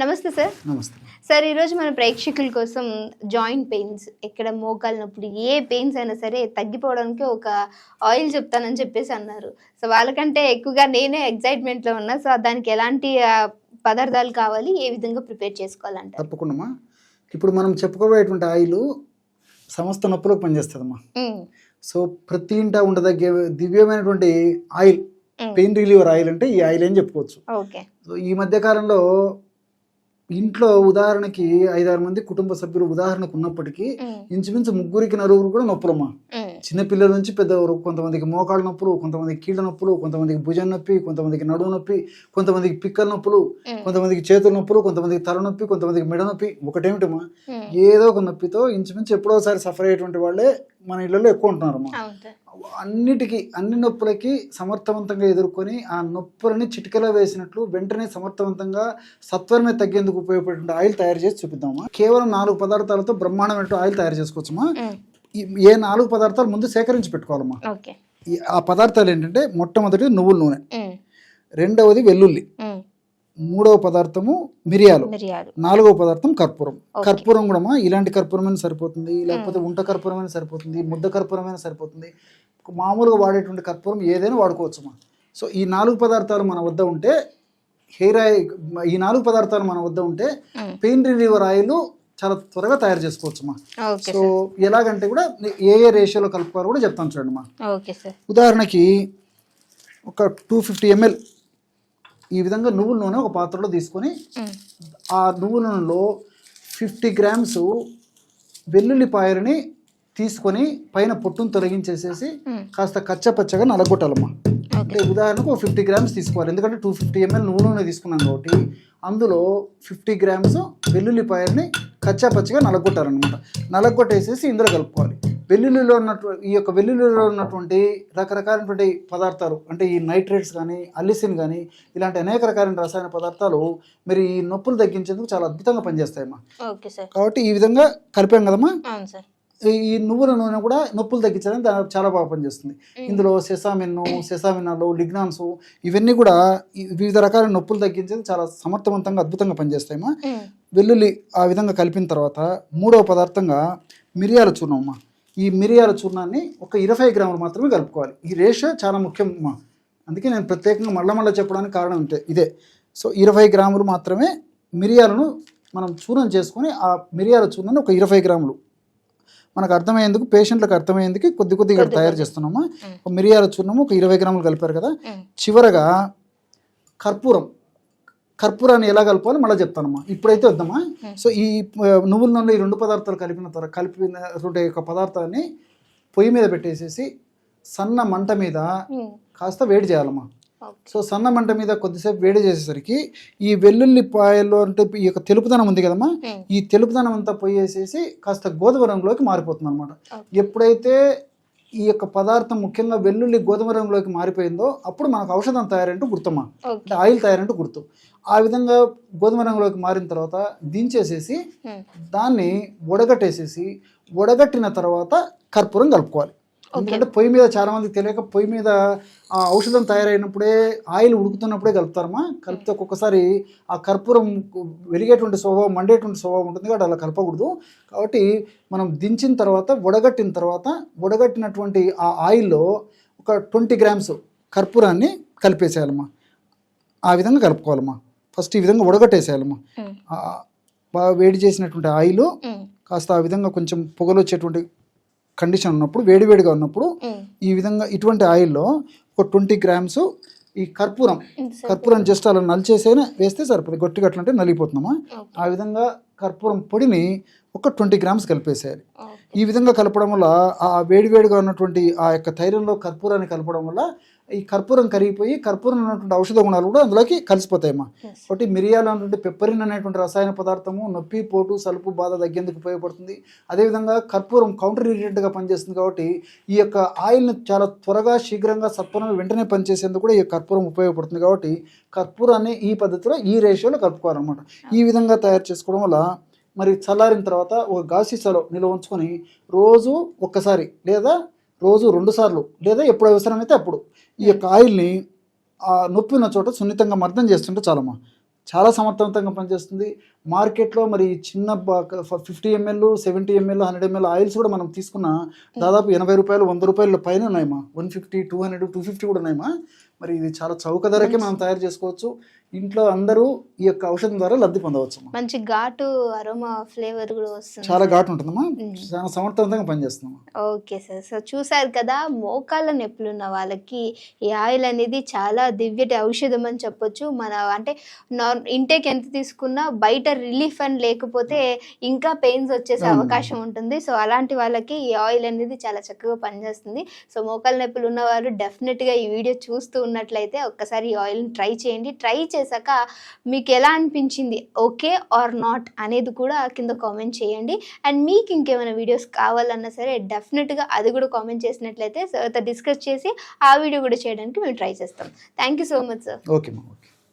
నమస్తే సార్. నమస్తే. సార్ ఈరోజు మన ప్రేక్షకుల కోసం జాయింట్ పెయిన్స్ ఎక్కడ మోకాలు నొప్పులు ఏ పెయిన్స్ అయినా సరే తగ్గిపోవడానికి ఒక ఆయిల్ చెప్తానని చెప్పేసి అన్నారు. సో వాళ్ళకంటే ఎక్కువగా నేనే ఎగ్జైట్మెంట్లో ఉన్నా. సో దానికి ఎలాంటి పదార్థాలు కావాలి ఏ విధంగా ప్రిపేర్ చేసుకోవాలంటారు? తప్పకుండా ఇప్పుడు మనం చెప్పుకోబోయేటువంటి ఆయిల్ సమస్త నొప్పులకు పనిచేస్తుందమ్మా. సో ప్రతి ఇంట ఉండదగ్గ దివ్యమైనటువంటి ఆయిల్ పెయిన్ రిలీవర్ ఆయిల్ అంటే ఈ ఆయిల్ అని చెప్పుకోవచ్చు. ఓకే. సో ఈ మధ్య కాలంలో ఇంట్లో ఉదాహరణకి ఐదారు మంది కుటుంబ సభ్యులు ఉదాహరణకు ఉన్నప్పటికీ ఇంచుమించు ముగ్గురికి నలుగురు కూడా నొప్పులమ్మా. చిన్నపిల్లల నుంచి పెద్దవారు కొంతమందికి మోకాళ్ళ నొప్పులు కొంతమందికి కీళ్ళ నొప్పులు కొంతమందికి భుజం నొప్పి కొంతమందికి నడుము నొప్పి కొంతమందికి పిక్కల నొప్పులు కొంతమందికి చేతుల నొప్పులు కొంతమందికి తలనొప్పి కొంతమందికి మెడ నొప్పి ఒకటేమిటమ్మా. ఏదో ఒక నొప్పితో ఇంచుమించు ఎప్పుడోసారి సఫర్ అయ్యేటువంటి వాళ్ళే మన ఇళ్ళలో ఎక్కువ ఉంటున్నారమ్మా. అన్నిటికీ అన్ని నొప్పులకి సమర్థవంతంగా ఎదుర్కొని ఆ నొప్పులని చిటికలో వేసినట్లు వెంటనే సమర్థవంతంగా సత్వరమే తగ్గేందుకు ఉపయోగపడే ఆయిల్ తయారు చేసి చూపిద్దామా? కేవలం నాలుగు పదార్థాలతో బ్రహ్మాండమైన ఆయిల్ తయారు చేసుకోవచ్చమ్మా. ఏ నాలుగు పదార్థాలు ముందు సేకరించి పెట్టుకోవాలమ్మా. ఆ పదార్థాలు ఏంటంటే మొట్టమొదటి నువ్వుల నూనె. రెండవది వెల్లుల్లి. మూడవ పదార్థము మిరియాలు. నాలుగవ పదార్థం కర్పూరం. కర్పూరం కూడా ఇలాంటి కర్పూరమైన సరిపోతుంది లేకపోతే ఉంట కర్పూరమైన సరిపోతుంది ముద్ద కర్పూరమైన సరిపోతుంది. మామూలుగా వాడేటువంటి కర్పూరం ఏదైనా వాడుకోవచ్చమ్మా. సో ఈ నాలుగు పదార్థాలు మన వద్ద ఉంటే హెయిర్ ఆయిల్ ఈ నాలుగు పదార్థాలు మన వద్ద ఉంటే పెయిన్ రిలీవర్ ఆయిల్ చాలా త్వరగా తయారు చేసుకోవచ్చమ్మా ఓకే సో ఎలాగంటే కూడా ఏ ఏ రేషియోలో కలుపుకోవాలో కూడా చెప్తాను చూడండి మా. Okay sir. ఉదాహరణకి ఒక టూ ఫిఫ్టీ ఎంఎల్ ఈ విధంగా నువ్వుల నూనె ఒక పాత్రలో తీసుకొని ఆ నువ్వుల నూనెలో ఫిఫ్టీ గ్రామ్స్ వెల్లుల్లిపాయలని తీసుకొని పైన పొట్టును తొలగించేసేసి కాస్త కచ్చపచ్చగా నలగొట్టాలమ్మా. ఓకే. అంటే ఉదాహరణకు ఒక ఫిఫ్టీ గ్రామ్స్ తీసుకోవాలి. ఎందుకంటే టూ ఫిఫ్టీ ఎంఎల్ నువ్వు నూనె తీసుకున్నాం కాబట్టి అందులో ఫిఫ్టీ గ్రామ్స్ వెల్లుల్లిపాయల్ని కచ్చాపచ్చగా నలగొట్టాలన్నమాట. నలగొట్టేసేసి ఇందులో కలుపుకోవాలి. వెల్లుల్లిలో ఉన్నట్టు ఈ యొక్క వెల్లుల్లిలో ఉన్నటువంటి రకరకాలైనటువంటి పదార్థాలు అంటే ఈ నైట్రేట్స్ కానీ అల్లిసిన్ కానీ ఇలాంటి అనేక రకాలైన రసాయన పదార్థాలు మరి ఈ నొప్పులు తగ్గించేందుకు చాలా అద్భుతంగా పనిచేస్తాయమ్మా. Okay sir. కాబట్టి ఈ విధంగా కలిపాం కదమ్మా? ఈ- నువ్వుల నూనె కూడా నొప్పులు తగ్గించడానికి దా- చాలా బాగా పనిచేస్తుంది. ఇందులో సెసామిన్ సెసామినాలు లిగ్నాన్స్ ఇవన్నీ కూడా వివిధ రకాల నొప్పులు తగ్గించేది చాలా సమర్థవంతంగా అద్భుతంగా పనిచేస్తాయమ్మా వెల్లుల్లి ఆ విధంగా కలిపిన తర్వాత మూడవ పదార్థంగా మిరియాల చూర్ణం అమ్మా. ఈ మిరియాల చూర్ణాన్ని ఒక ఇరవై గ్రాములు మాత్రమే కలుపుకోవాలి. ఈ రేషియో చాలా ముఖ్యం అమ్మా. అందుకే నేను ప్రత్యేకంగా మళ్ళా మళ్ళీ చెప్పడానికి కారణం ఉంటే ఇదే. సో ఇరవై గ్రాములు మాత్రమే మిరియాలను మనం చూర్ణం చేసుకొని ఆ మిరియాల చూర్ణాన్ని ఒక ఇరవై గ్రాములు మనకు అర్థమయ్యేందుకు పేషెంట్లకు అర్థమయ్యేందుకు కొద్ది కొద్దిగా తయారు. చేస్తున్నామా. ఒక మిరియాల చూర్ణము ఒక ఇరవై గ్రాములు కలిపారు కదా. చివరగా కర్పూరం. కర్పూరాన్ని ఎలా కలపాలో మళ్ళీ చెప్తానమ్మా. ఇప్పుడైతే వద్దామా. సో ఈ నువ్వుల నూనె ఈ రెండు పదార్థాలు కలిపిన తర్వాత కలిపినటువంటి యొక్క పదార్థాన్ని పొయ్యి మీద పెట్టేసేసి సన్న మంట మీద కాస్త వేడి చేయాలమ్మా. సో సన్న మంట మీద కొద్దిసేపు వేడి చేసేసరికి ఈ వెల్లుల్లిపాయల్లో అంటే ఈ యొక్క తెలుపుదనం ఉంది కదమ్మా ఈ తెలుపుదనం అంతా పోయేసేసి కాస్త గోధుమ రంగులోకి మారిపోతుంది అనమాట. ఎప్పుడైతే ఈ యొక్క పదార్థం ముఖ్యంగా వెల్లుల్లి గోధుమ రంగులోకి మారిపోయిందో అప్పుడు మనకు ఔషధం తయారంటూ గుర్తమ్మా. అంటే ఆయిల్ తయారంటూ గుర్తు. ఆ విధంగా గోధుమ రంగులోకి మారిన తర్వాత దించేసేసి దాన్ని వడగట్టేసేసి వడగట్టిన తర్వాత కర్పూరం కలుపుకోవాలి. ఎందుకంటే పొయ్యి మీద చాలా మందికి తెలియక పొయ్యి మీద ఆ ఔషధం తయారైనప్పుడే ఆయిల్ ఉడుకుతున్నప్పుడే కలుపుతారమ్మా. కలిపితే ఒక్కొక్కసారి ఆ కర్పూరం వెలిగేటువంటి స్వభావం మండేటువంటి స్వభావం ఉంటుంది కాబట్టి అలా కలపకూడదు. కాబట్టి మనం దించిన తర్వాత వడగట్టిన తర్వాత వడగట్టినటువంటి ఆ ఆయిల్లో ఒక ట్వంటీ గ్రామ్స్ కర్పూరాన్ని కలిపేసేయాలమ్మా. ఆ విధంగా కలుపుకోవాలమ్మా. ఫస్ట్ ఈ విధంగా బాగా వేడి చేసినటువంటి ఆయిల్ కాస్త ఆ విధంగా కొంచెం పొగలు వచ్చేటువంటి కండిషన్ ఉన్నప్పుడు వేడివేడిగా ఉన్నప్పుడు ఈ విధంగా ఇటువంటి ఆయిల్లో ఒక ట్వంటీ గ్రామ్స్ ఈ కర్పూరం కర్పూరం జస్ట్ అలా నలిచేసైనా వేస్తే సరిపోతుంది. గట్టిగా అట్లంటే నలిగిపోతున్నామా? ఆ విధంగా కర్పూరం పొడిని ఒక ట్వంటీ గ్రామ్స్ కలిపేసేయాలి. ఈ విధంగా కలపడం వల్ల ఆ వేడివేడిగా ఉన్నటువంటి ఆ యొక్క తైలంలో కర్పూరాన్ని కలపడం వల్ల ఈ కర్పూరం కరిగిపోయి కర్పూరం ఉన్నటువంటి ఔషధ గుణాలు కూడా అందులోకి కలిసిపోతాయమ్మా. ఒకటి మిరియాలు అనేటువంటి పెప్పరిన్ అనేటువంటి రసాయన పదార్థము నొప్పి పోటు సలుపు బాధ తగ్గేందుకు ఉపయోగపడుతుంది. అదేవిధంగా కర్పూరం కౌంటర్ ఇరిటెంట్గా పనిచేస్తుంది కాబట్టి ఈ యొక్క ఆయిల్ని చాలా త్వరగా శీఘ్రంగా సత్వరంగా వెంటనే పనిచేసేందుకు కూడా ఈ కర్పూరం ఉపయోగపడుతుంది కాబట్టి కర్పూరాన్ని ఈ పద్ధతిలో ఈ రేషియోలో కలుపుకోవాలన్నమాట. ఈ విధంగా తయారు చేసుకోవడం వల్ల మరి చల్లారిన తర్వాత ఒక గాసీసాలో నిల్వ ఉంచుకొని రోజు ఒక్కసారి లేదా రోజు రెండు సార్లు లేదా ఎప్పుడు అవసరమైతే అప్పుడు. ఈ యొక్క ఆయిల్ని ఆ నొప్పి ఉన్న చోట సున్నితంగా మర్దం చేస్తుంటే చాలమ్మా. చాలా సమర్థవంతంగా పనిచేస్తుంది. మార్కెట్లో మరి చిన్న fifty ML seventy ML hundred ML oils కూడా మనం తీసుకున్న దాదాపు ఎనభై రూపాయలు వంద రూపాయల పైన ఉన్నాయమ్మా. One fifty two hundred two fifty కూడా ఉన్నాయమ్మా. మరి ఇది చాలా చౌక ధరకే మనం తయారు చేసుకోవచ్చు. ఇంట్లో అందరూ ఈ యొక్క ఔషధం ద్వారా లబ్ధి పొందవచ్చు. మంచి ఘాటు అరోమా ఫ్లేవర్ కూడా వస్తుంది. చాలా ఘాటు ఉంటుందమ్మా. మ్మ్. చాలా సమర్థవంతంగా పనిచేస్తుందమ్మా. Okay sir. సో చూసారు కదా మోకాళ్ళ నొప్పులు ఉన్న వాళ్ళకి ఈ ఆయిల్ అనేది చాలా దివ్యటి ఔషధం అని చెప్పొచ్చు. మన అంటే ఇంటేక్ ఎంత తీసుకున్నా బయట రిలీఫ్ అని లేకపోతే ఇంకా పెయిన్స్ వచ్చేసే. అవకాశం ఉంటుంది. సో అలాంటి వాళ్ళకి ఈ ఆయిల్ అనేది చాలా చక్కగా పనిచేస్తుంది. సో మోకాళ్ళ నొప్పులు ఉన్నవారు డెఫినెట్గా ఈ వీడియో చూస్తూ ఉన్నట్లయితే ఒక్కసారి ఈ ఆయిల్ని ట్రై చేయండి. ట్రై చేశాక మీకు ఎలా అనిపించింది ఓకే ఆర్ నాట్ అనేది కూడా కింద కామెంట్ చేయండి. అండ్ మీకు ఇంకేమైనా వీడియోస్ కావాలన్నా సరే డెఫినెట్గా అది కూడా కామెంట్ చేసినట్లయితే సార్తో డిస్కస్ చేసి ఆ వీడియో కూడా చేయడానికి మేము ట్రై చేస్తాం. Thank you so much sir. Okay.